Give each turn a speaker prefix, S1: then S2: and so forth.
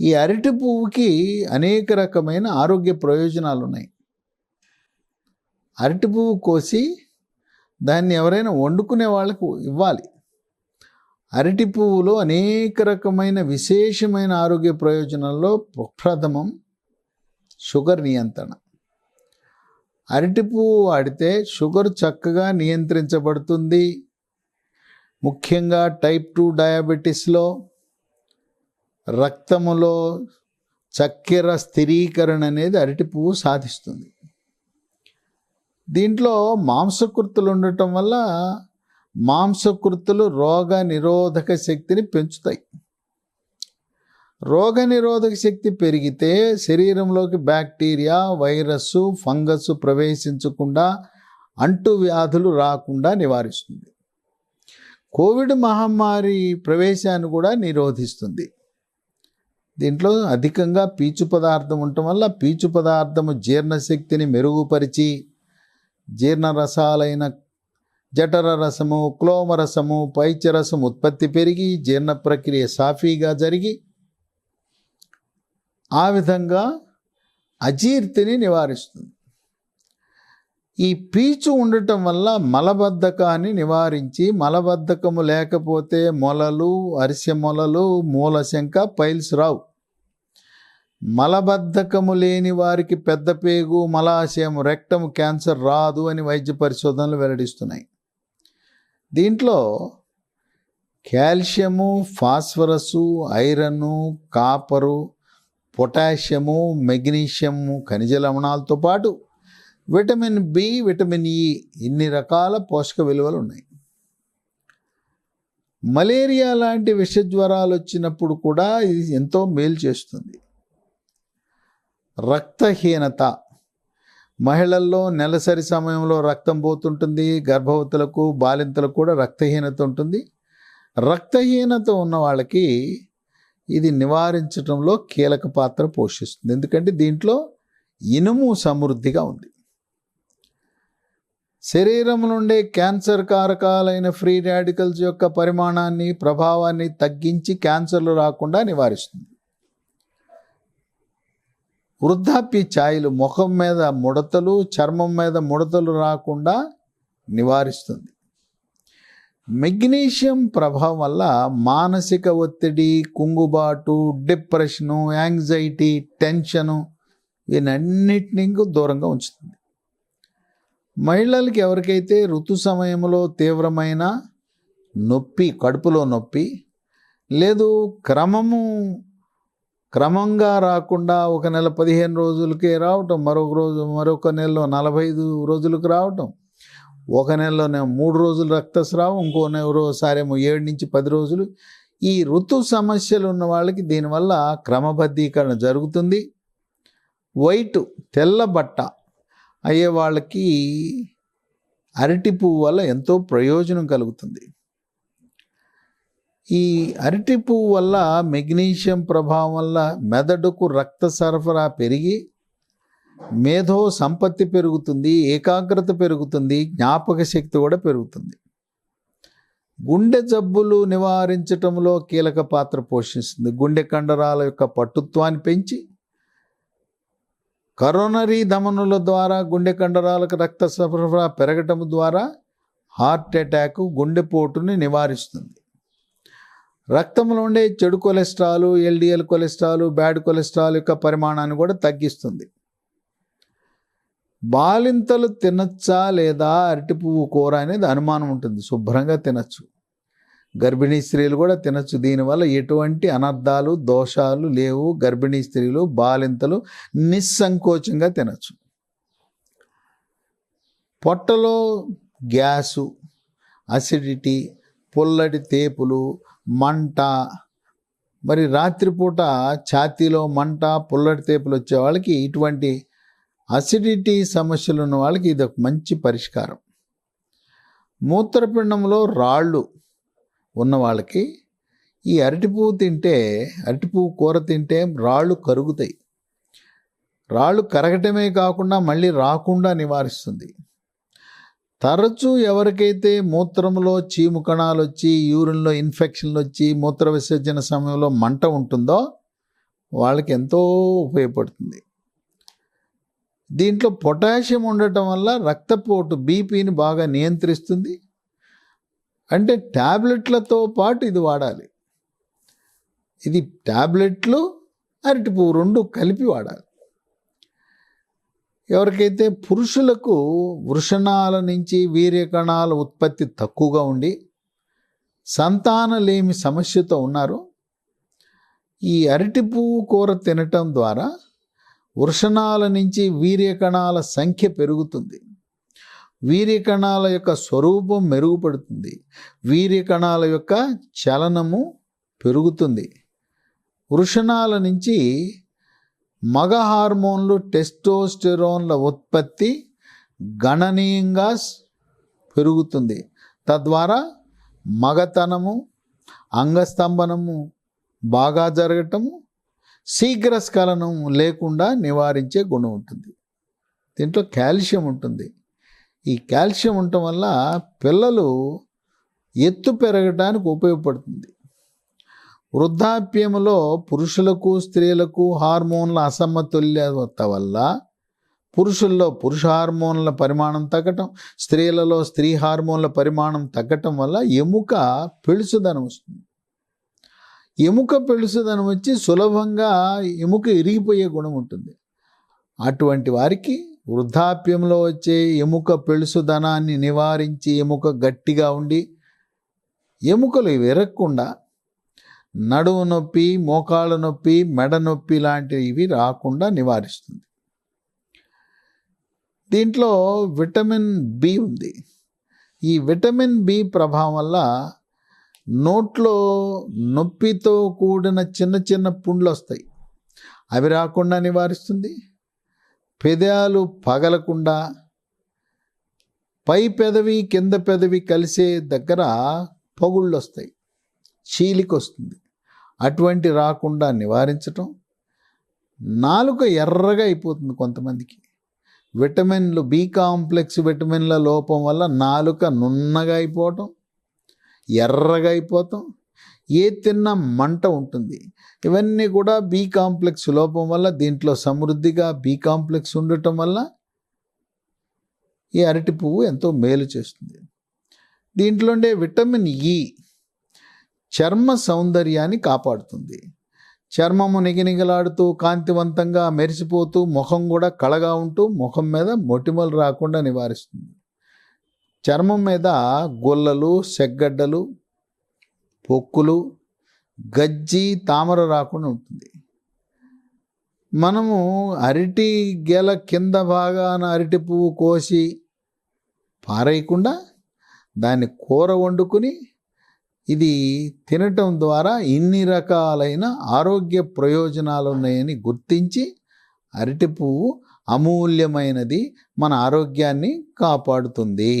S1: ఈ అరటి పువ్వుకి అనేక రకమైన ఆరోగ్య ప్రయోజనాలు ఉన్నాయి అరటి పువ్వు కోసి దాన్ని ఎవరైనా వండుకునే వాళ్ళకు ఇవ్వాలి. అరటి పువ్వులో అనేక రకమైన విశేషమైన ఆరోగ్య ప్రయోజనాల్లో ప్రథమం షుగర్ నియంత్రణ. అరటి పువ్వు వాడితే షుగర్ చక్కగా నియంత్రించబడుతుంది. ముఖ్యంగా టైప్ టూ డయాబెటీస్లో రక్తములో చక్కెర స్థిరీకరణ అనేది అరటి పువ్వు సాధిస్తుంది. దీంట్లో మాంసకృతులు ఉండటం వల్ల మాంసకృతులు రోగ నిరోధక శక్తిని పెంచుతాయి. రోగ నిరోధక శక్తి పెరిగితే శరీరంలోకి బ్యాక్టీరియా వైరస్ ఫంగస్ ప్రవేశించకుండా అంటు వ్యాధులు రాకుండా నివారిస్తుంది. కోవిడ్ మహమ్మారి ప్రవేశాన్ని కూడా నిరోధిస్తుంది. దీంట్లో అధికంగా పీచు పదార్థం ఉండటం వల్ల పీచు పదార్థము జీర్ణశక్తిని మెరుగుపరిచి జీర్ణరసాలైన జఠర రసము క్లోమ రసము పైచరసం ఉత్పత్తి పెరిగి జీర్ణ ప్రక్రియ సాఫీగా జరిగి ఆ విధంగా అజీర్తిని నివారిస్తుంది. ఈ పీచు ఉండటం వల్ల మలబద్ధకాన్ని నివారించి మలబద్ధకము లేకపోతే మొలలు అరిసె మొలలు మూలశంక పైల్స్ రావు. మలబద్ధకము లేని వారికి పెద్ద పేగు మలాశయం రెక్టము క్యాన్సర్ రాదు అని వైద్య పరిశోధనలు వెల్లడిస్తున్నాయి. దీంట్లో calcium phosphorus iron copper potassium magnesium ఖనిజ లవణాలతో పాటు విటమిన్ బి విటమిన్ ఇ ఇన్ని రకాల పోషక విలువలు ఉన్నాయి. మలేరియా లాంటి విష జ్వరాలు వచ్చినప్పుడు కూడా ఇది ఎంతో మేలు చేస్తుంది. రక్తహీనత. మహిళల్లో నెలసరి సమయంలో రక్తం పోతుంటుంది గర్భవతులకు బాలింతలకు కూడా రక్తహీనత ఉంటుంది. రక్తహీనత ఉన్న వాళ్ళకి ఇది నివారించడంలో కీలక పాత్ర పోషిస్తుంది. ఎందుకంటే దీంట్లో ఇనుము సమృద్ధిగా ఉంది. శరీరం నుండే క్యాన్సర్ కారకాలైన ఫ్రీ రాడికల్స్ యొక్క పరిమాణాన్ని ప్రభావాన్ని తగ్గించి క్యాన్సర్లు రాకుండా నివారిస్తుంది. వృద్ధాప్య ఛాయలు ముఖం మీద ముడతలు చర్మం మీద ముడతలు రాకుండా నివారిస్తుంది. మెగ్నీషియం ప్రభావం వల్ల మానసిక ఒత్తిడి కుంగుబాటు డిప్రెషను యాంగ్జైటీ టెన్షను వీనన్నిటినీ దూరంగా ఉంచుతుంది. మహిళలకి ఎవరికైతే ఋతు సమయంలో తీవ్రమైన నొప్పి కడుపులో నొప్పి లేదు క్రమము క్రమంగా రాకుండా ఒక నెల పదిహేను రోజులకే రావటం మరొక రోజు మరొక నెలలో నలభై ఐదు రోజులకు రావటం. ఒక నెలలోనే మూడు రోజులు రక్తస్రావం ఇంకో నెలసారేమో ఏడు నుంచి పది రోజులు. ఈ ఋతు సమస్యలు ఉన్న వాళ్ళకి దీనివల్ల క్రమబద్ధీకరణ జరుగుతుంది. వైట్ తెల్ల బట్ట అయ్యే వాళ్ళకి అరటి పువ్వు వల్ల ఎంతో ప్రయోజనం కలుగుతుంది. ఈ అరటి పువ్వు వల్ల మెగ్నీషియం ప్రభావం వల్ల మెదడుకు రక్త సరఫరా పెరిగి మేధో సంపత్తి పెరుగుతుంది ఏకాగ్రత పెరుగుతుంది జ్ఞాపక శక్తి కూడా పెరుగుతుంది. గుండె జబ్బులు నివారించటంలో కీలక పాత్ర పోషిస్తుంది. గుండె కండరాల యొక్క పట్టుత్వాన్ని పెంచి కరోనరీ ధమనుల ద్వారా గుండె కండరాలకు రక్త సరఫరా పెరగటం ద్వారా హార్ట్ అటాక్ గుండెపోటుని నివారిస్తుంది. రక్తంలో ఉండే చెడు cholesterol LDL cholesterol bad cholesterol యొక్క పరిమాణాన్ని కూడా తగ్గిస్తుంది. బాలింతలు తినచ్చా లేదా అరటి పువ్వు కూర అనేది అనుమానం ఉంటుంది. శుభ్రంగా తినచ్చు. గర్భిణీ స్త్రీలు కూడా తినచ్చు. దీనివల్ల ఎటువంటి అనర్థాలు దోషాలు లేవు. గర్భిణీ స్త్రీలు బాలింతలు నిస్సంకోచంగా తినచ్చు. పొట్టలో గ్యాసు అసిడిటీ పుల్లటి తేపులు మంట. మరి రాత్రిపూట ఛాతీలో మంట పుల్లటి తేపులు వచ్చే వాళ్ళకి ఇటువంటి అసిడిటీ సమస్యలు ఉన్న వాళ్ళకి ఇది ఒక మంచి పరిష్కారం. మూత్రపిండంలో రాళ్ళు ఉన్న వాళ్ళకి ఈ అరటి పువ్వు తింటే అరటి పువ్వు కూర తింటే రాళ్ళు కరుగుతాయి. రాళ్ళు కరగటమే కాకుండా మళ్ళీ రాకుండా నివారిస్తుంది. తరచూ ఎవరికైతే మూత్రంలో చీము కణాలు వచ్చి యూరిన్లో ఇన్ఫెక్షన్లు వచ్చి మూత్ర విసర్జన సమయంలో మంట ఉంటుందో వాళ్ళకి ఎంతో ఉపయోగపడుతుంది. దీంట్లో పొటాషియం ఉండటం వల్ల రక్తపోటు బీపీని బాగా నియంత్రిస్తుంది. అంటే ట్యాబ్లెట్లతో పాటు ఇది వాడాలి. ఇది ట్యాబ్లెట్లు అరటి పువ్వు రెండు కలిపి వాడాలి. ఎవరికైతే పురుషులకు వృషణాల నుంచి వీర్యకణాల ఉత్పత్తి తక్కువగా ఉండి సంతానలేమి సమస్యతో ఉన్నారో ఈ అరటి పువ్వు కూర తినటం ద్వారా వృషణాల నుంచి వీర్యకణాల సంఖ్య పెరుగుతుంది. వీర్యకణాల యొక్క స్వరూపం మెరుగుపడుతుంది. వీర్యకణాల యొక్క చలనము పెరుగుతుంది. వృషణాల నుంచి మగ హార్మోన్లు టెస్టోస్టెరోన్ల ఉత్పత్తి గణనీయంగా పెరుగుతుంది. తద్వారా మగతనము అంగస్తంభనము బాగా జరగటము శీఘ్రస్ఖలనం లేకుండా నివారించే గుణం ఉంటుంది. దీంట్లో కాల్షియం ఉంటుంది. ఈ కాల్షియం ఉండటం వల్ల పిల్లలు ఎత్తు పెరగడానికి ఉపయోగపడుతుంది. వృద్ధాప్యంలో పురుషులకు స్త్రీలకు హార్మోన్ల అసమతుల్యత వల్ల పురుషుల్లో పురుష హార్మోన్ల పరిమాణం తగ్గటం స్త్రీలలో స్త్రీ హార్మోన్ల పరిమాణం తగ్గటం వల్ల ఎముక పెళుసుదనం వస్తుంది. ఎముక పెళుసుదనం వచ్చి సులభంగా ఎముక ఇరిగిపోయే గుణం ఉంటుంది. అటువంటి వారికి వృద్ధాప్యంలో వచ్చే ఎముక పెళుసుదనాన్ని నివారించి ఎముక గట్టిగా ఉండి ఎముకలు విరగకుండా నడుము నొప్పి మోకాళ్ళ నొప్పి మెడ నొప్పి లాంటివి రాకుండా నివారిస్తుంది. దీంట్లో విటమిన్ బి ఉంది. ఈ విటమిన్ బి ప్రభావం వల్ల నోట్లో నొప్పితో కూడిన చిన్న చిన్న పుండ్లు వస్తాయి. అవి రాకుండా నివారిస్తుంది. పెదాలు పగలకుండా పై పెదవి కింద పెదవి కలిసే దగ్గర పగుళ్ళు వస్తాయి. చీలిక వస్తుంది. అటువంటి రాకుండా నివారించటం నాలుక ఎర్రగా అయిపోతుంది కొంతమందికి. విటమిన్లు బి కాంప్లెక్స్ విటమిన్ల లోపం వల్ల నాలుక నున్నగా అయిపోవటం ఎర్రగా అయిపోతాం ఏ తిన్న మంట ఉంటుంది. ఇవన్నీ కూడా బి కాంప్లెక్స్ లోపం వల్ల దీంట్లో సమృద్ధిగా బి కాంప్లెక్స్ ఉండటం వల్ల ఈ అరటి పువ్వు ఎంతో మేలు చేస్తుంది. దీంట్లో ఉండే విటమిన్ ఈ చర్మ సౌందర్యాన్ని కాపాడుతుంది. చర్మము నిగనిగలాడుతూ కాంతివంతంగా మెరిసిపోతూ ముఖం కూడా కళగా ఉంటూ ముఖం మీద మొటిమలు రాకుండా నివారిస్తుంది. చర్మం మీద గొల్లలు సెగ్గడ్డలు పొక్కులు గజ్జి తామర రాకుండా ఉంటుంది. మనము అరటి గెల కింద భాగాన అరటి పువ్వు కోసి పారేయకుండా దాన్ని కూర వండుకుని ఇది తినటం ద్వారా ఇన్ని రకాలైన ఆరోగ్య ప్రయోజనాలు ఉన్నాయని గుర్తించి అరటి పువ్వు అమూల్యమైనది మన ఆరోగ్యాన్ని కాపాడుతుంది.